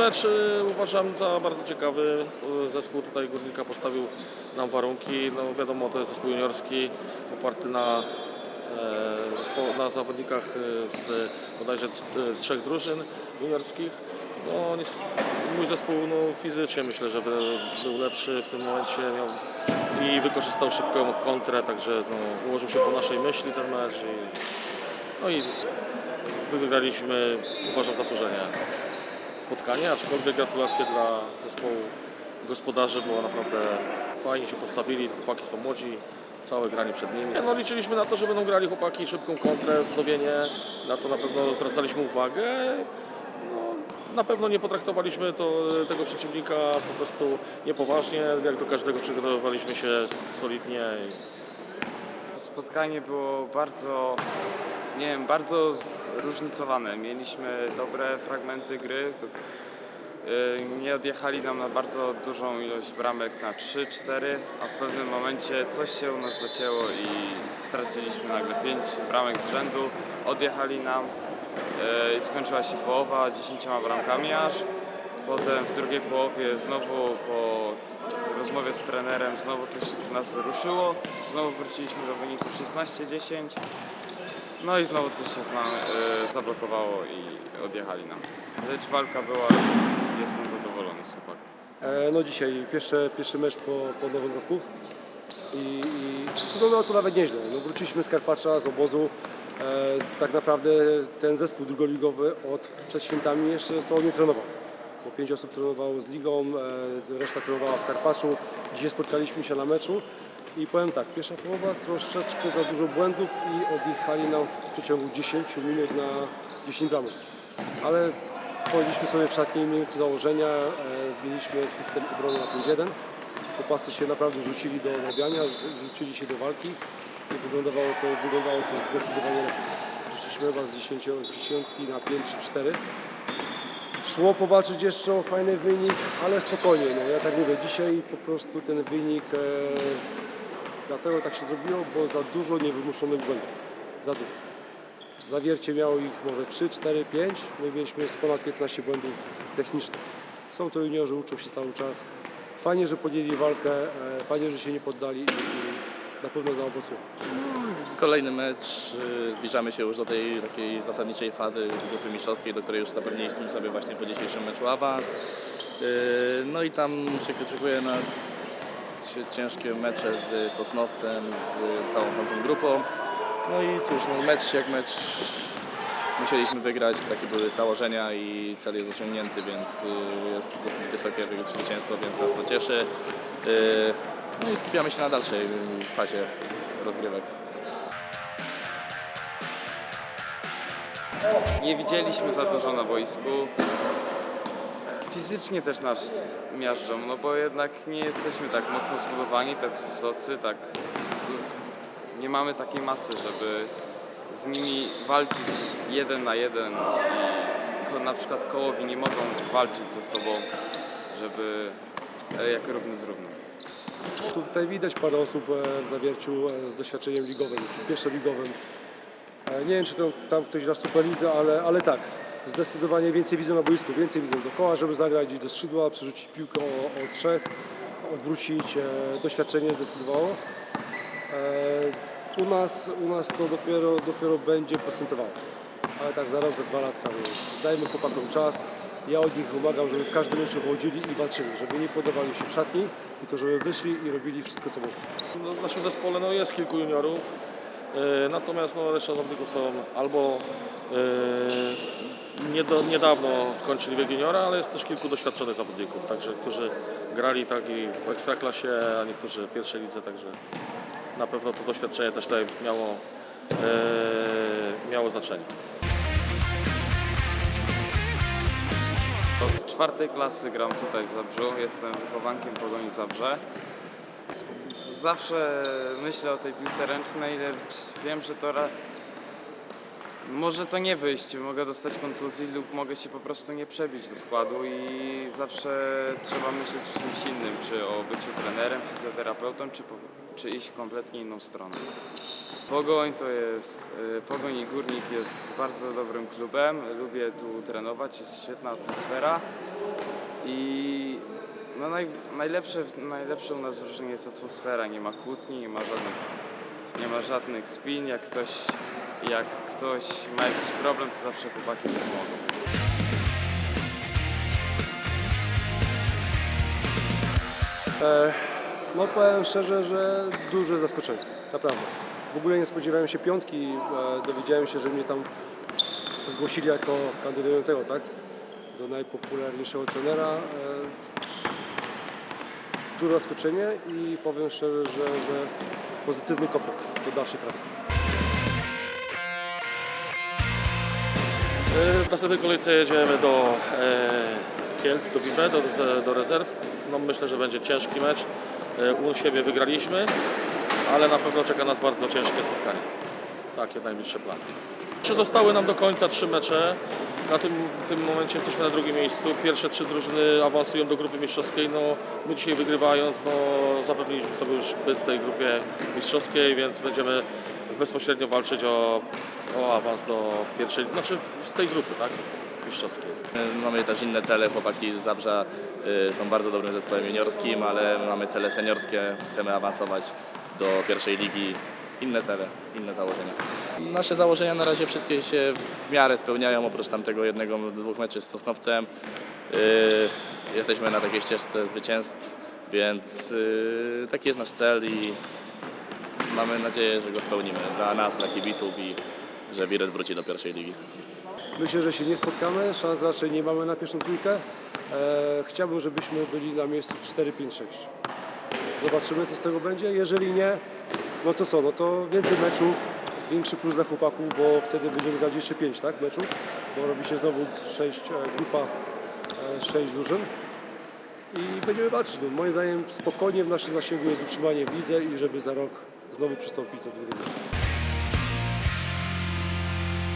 Mecz y, uważam za bardzo ciekawy. Y, Zespół tutaj Górnika postawił nam warunki. No wiadomo, to jest zespół juniorski oparty na, e, na zawodnikach y, z bodajże trzech drużyn juniorskich. No, mój zespół no, fizycznie myślę, że by- był lepszy w tym momencie miał i wykorzystał szybką kontrę, także no, ułożył się po naszej myśli ten mecz. I, no i wygraliśmy, uważam, zasłużenie spotkanie, aczkolwiek gratulacje dla zespołu gospodarzy, bo naprawdę fajnie się postawili, chłopaki są młodzi, całe granie przed nimi. No liczyliśmy na to, że będą grali chłopaki szybką kontrę, wznowienie, na to na pewno zwracaliśmy uwagę. No, na pewno nie potraktowaliśmy to, tego przeciwnika po prostu niepoważnie, jak do każdego przygotowywaliśmy się solidnie. Spotkanie było bardzo, nie wiem, bardzo zróżnicowane. Mieliśmy dobre fragmenty gry. Tu, y, Nie odjechali nam na bardzo dużą ilość bramek na 3-4, a w pewnym momencie coś się u nas zacięło i straciliśmy nagle 5 bramek z rzędu. Odjechali nam y, i skończyła się połowa 10 bramkami aż. Potem w drugiej połowie znowu po rozmowie z trenerem znowu coś nas ruszyło. Znowu wróciliśmy do wyniku 16-10. No i znowu coś się z nam, y, zablokowało i odjechali nam. Lecz walka była i jestem zadowolony z chłopaków. E, No dzisiaj pierwszy, pierwszy mecz po, po nowym roku i, i wyglądało to nawet nieźle. No, wróciliśmy z Karpacza, z obozu. E, tak naprawdę ten zespół drugoligowy od przed świętami jeszcze sobą nie trenował. Bo pięć osób trenowało z ligą, e, reszta trenowała w Karpaczu. Dzisiaj spotkaliśmy się na meczu i powiem tak, pierwsza połowa troszeczkę za dużo błędów i odjechali nam w przeciągu 10 minut na 10 bramek. Ale Powiedzieliśmy sobie w szatni mniej więcej założenia, e, zmieniliśmy system obrony na 5-1. Chłopacy się naprawdę rzucili do odrabiania, rzu- rzucili się do walki i wyglądało to, wyglądało to zdecydowanie lepiej. Wyszliśmy chyba z 10, z dziesiątki na 5-4. Szło powalczyć jeszcze o fajny wynik, ale spokojnie. No, ja tak mówię, dzisiaj po prostu ten wynik, e, dlatego tak się zrobiło, bo za dużo niewymuszonych błędów. Za dużo. Zawiercie miało ich może 3, 4, 5. My mieliśmy z ponad 15 błędów technicznych. Są to juniorzy, uczą się cały czas. Fajnie, że podjęli walkę, e, fajnie, że się nie poddali i, na pewno zaowocują. Kolejny mecz, y, zbliżamy się już do tej takiej zasadniczej fazy grupy mistrzowskiej, do której już zapewniliśmy sobie właśnie po dzisiejszym meczu awans. Y, No i tam się czekuje nas ciężkie mecze z Sosnowcem, z całą tamtą grupą. No i cóż, no mecz jak mecz musieliśmy wygrać, takie były założenia i cel jest osiągnięty, więc y, jest dosyć wysokie zwycięstwo, więc nas to cieszy. Y, No i skupiamy się na dalszej fazie rozgrywek. Nie widzieliśmy za dużo na boisku. Fizycznie też nas miażdżą, no bo jednak nie jesteśmy tak mocno zbudowani, tak wysocy, tak nie mamy takiej masy, żeby z nimi walczyć jeden na jeden i na przykład kołowi nie mogą walczyć ze sobą, żeby e, jak równy z równym. Tu tutaj widać parę osób e, w zawierciu e, z doświadczeniem ligowym, czy pierwszoligowym. Nie wiem, czy to, tam ktoś gra w Superlidze, ale, ale tak. Zdecydowanie więcej widzą na boisku, więcej widzą dookoła, żeby zagrać gdzieś do skrzydła, przerzucić piłkę o, o trzech, odwrócić. E, doświadczenie zdecydowało. E, u, nas, u nas to dopiero, dopiero będzie procentowało. Ale tak za rok, za dwa latka, więc dajmy chłopakom czas. Ja od nich wymagam, żeby w każdym meczu chodzili i walczyli, żeby nie podawali się w szatni, tylko żeby wyszli i robili wszystko, co mogą. No, w naszym zespole no, jest kilku juniorów, e, natomiast no, reszta zawodników są albo e, niedo, niedawno skończyli wiek juniora, ale jest też kilku doświadczonych zawodników, także którzy grali tak i w ekstraklasie, a niektórzy w pierwszej lidze, także na pewno to doświadczenie też tutaj miało, e, miało znaczenie. Od czwartej klasy gram tutaj w Zabrzu, jestem wychowankiem Pogoni Zabrze. Zawsze myślę o tej piłce ręcznej, lecz wiem, że to. Może to nie wyjść, mogę dostać kontuzji lub mogę się po prostu nie przebić do składu i zawsze trzeba myśleć o czymś innym, czy o byciu trenerem, fizjoterapeutą, czy, po, czy iść kompletnie inną stronę. Pogoń to jest, y, Pogoń i Górnik jest bardzo dobrym klubem, lubię tu trenować, jest świetna atmosfera i no naj, najlepsze, najlepsze u nas wrażenie jest atmosfera, nie ma kłótni, nie ma żadnych, nie ma żadnych spin, jak ktoś, jak ktoś ma jakiś problem, to zawsze chłopaki pomogą. E, no powiem szczerze, że duże zaskoczenie, naprawdę. W ogóle nie spodziewałem się piątki, e, dowiedziałem się, że mnie tam zgłosili jako kandydującego, tak? Do najpopularniejszego trenera. E, duże zaskoczenie i powiem szczerze, że, że pozytywny kopek do dalszej pracy. W następnej kolejce jedziemy do e, Kielc, do Vive, do, do rezerw. No, myślę, że będzie ciężki mecz. E, u siebie wygraliśmy, ale na pewno czeka nas bardzo ciężkie spotkanie. Takie najbliższe plany. Trzy zostały nam do końca trzy mecze. Na tym, w tym momencie jesteśmy na drugim miejscu. Pierwsze trzy drużyny awansują do grupy mistrzowskiej. No, my dzisiaj wygrywając, no, zapewniliśmy sobie już byt w tej grupie mistrzowskiej, więc będziemy bezpośrednio walczyć o, o awans do pierwszej, znaczy z tej grupy, tak? Mistrzowskiej. Y, Mamy też inne cele, chłopaki z Zabrza y, są bardzo dobrym zespołem juniorskim, ale mamy cele seniorskie, chcemy awansować do pierwszej ligi. Inne cele, inne założenia. Nasze założenia na razie wszystkie się w miarę spełniają, oprócz tamtego jednego, dwóch meczy z Sosnowcem. Y, Jesteśmy na takiej ścieżce zwycięstw, więc taki jest nasz cel i mamy nadzieję, że go spełnimy dla nas, dla kibiców i że Wiret wróci do pierwszej ligi. Myślę, że się nie spotkamy, szans raczej nie mamy na pierwszą trójkę. E, chciałbym, żebyśmy byli na miejscu 4-5-6. Zobaczymy, co z tego będzie. Jeżeli nie, no to co, no to więcej meczów, większy plus dla chłopaków, bo wtedy będziemy grać jeszcze 5 tak, meczów, bo robi się znowu 6, e, grupa 6 drużyn. I będziemy walczyć. No, moim zdaniem spokojnie w naszym zasięgu jest utrzymanie w lidze i żeby za rok znowu przystąpić do drugiej. ligi.